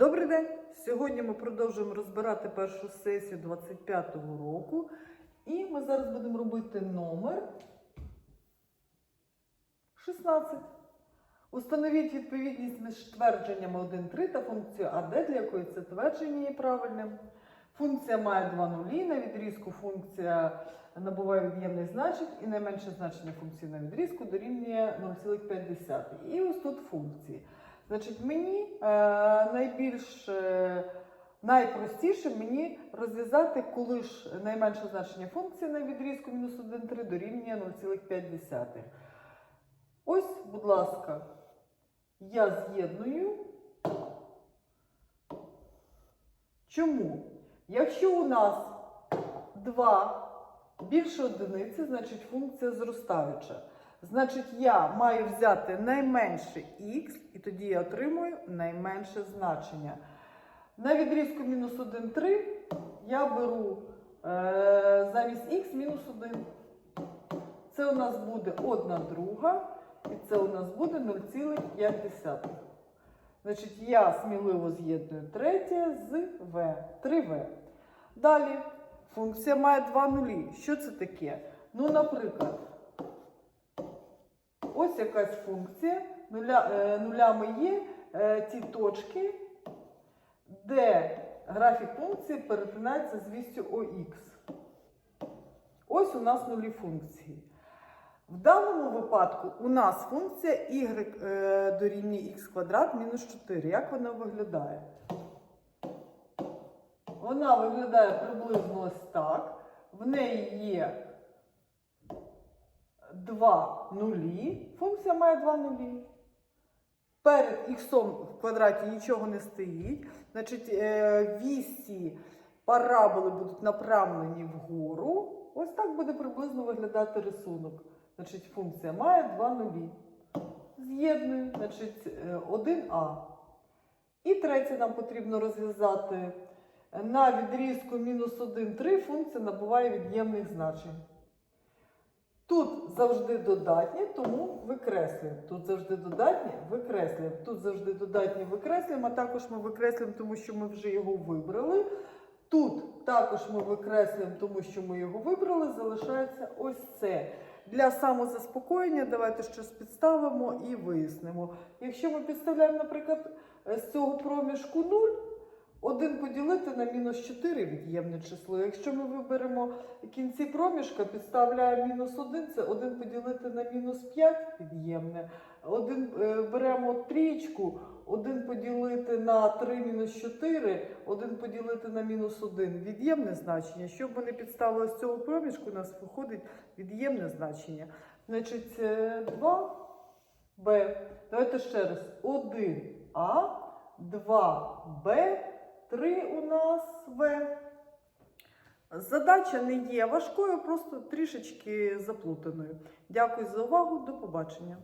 Добрий день! Сьогодні ми продовжуємо розбирати першу сесію 25-го року. І ми зараз будемо робити номер 16. Установіть відповідність між твердженнями 1,3 та функцією АД, для якої це твердження є правильним. Функція має два нулі. На відрізку функція набуває від'ємних значень і найменше значення функції на відрізку дорівнює 0,5. І ось тут функції. Значить, мені е, найбільш е, найпростіше мені розв'язати, коли ж найменше значення функції на відрізку мінус 1,3 дорівнює 0,5. Ось, будь ласка, я з'єдную. Чому? Якщо у нас 2 більше одиниці, значить функція зростаюча. Значить, я маю взяти найменше х, і тоді я отримую найменше значення. На відрізку мінус 1, 3 я беру е, замість х мінус 1. Це у нас буде 1 друга, і це у нас буде 0,5. Значить, я сміливо з'єдную третє з v, 3v. Далі, функція має два нулі. Що це таке? Ну, наприклад, ось якась функція, нуля, е, нулями є е, ті точки, де графік функції перетинається з вістю ОХ. Ось у нас нулі функції. В даному випадку у нас функція y е, дорівнює х квадрат мінус 4. Як вона виглядає? Вона виглядає приблизно ось так. В неї є два нулі. Функція має два нулі. Перед х в квадраті нічого не стоїть. Значить, е, вісі параболи будуть направлені вгору. Ось так буде приблизно виглядати рисунок. Значить, функція має два нулі. З'єдную, значить, е, 1а. І третє нам потрібно розв'язати. На відрізку мінус 1, 3 функція набуває від'ємних значень. Завжди додатні, тому викреслюємо. Тут завжди додатні, викреслюємо. Тут завжди додатні викреслюємо, а також ми викреслюємо, тому що ми вже його вибрали. Тут також ми викреслюємо, тому що ми його вибрали, залишається ось це. Для самозаспокоєння давайте щось підставимо і вияснимо. Якщо ми підставляємо, наприклад, з цього проміжку 0, 1 поділити на мінус 4 від'ємне число. Якщо ми виберемо кінці проміжка, підставляємо мінус 1, це 1 поділити на мінус 5 від'ємне. Один, е, беремо трічку, 1 поділити на 3 мінус 4, 1 поділити на мінус 1 від'ємне значення. Щоб вони підставили з цього проміжку, у нас виходить від'ємне значення. Значить, 2b. Давайте ще раз. 1а, 2b. 3 у нас В. Задача не є важкою, просто трішечки заплутаною. Дякую за увагу. До побачення.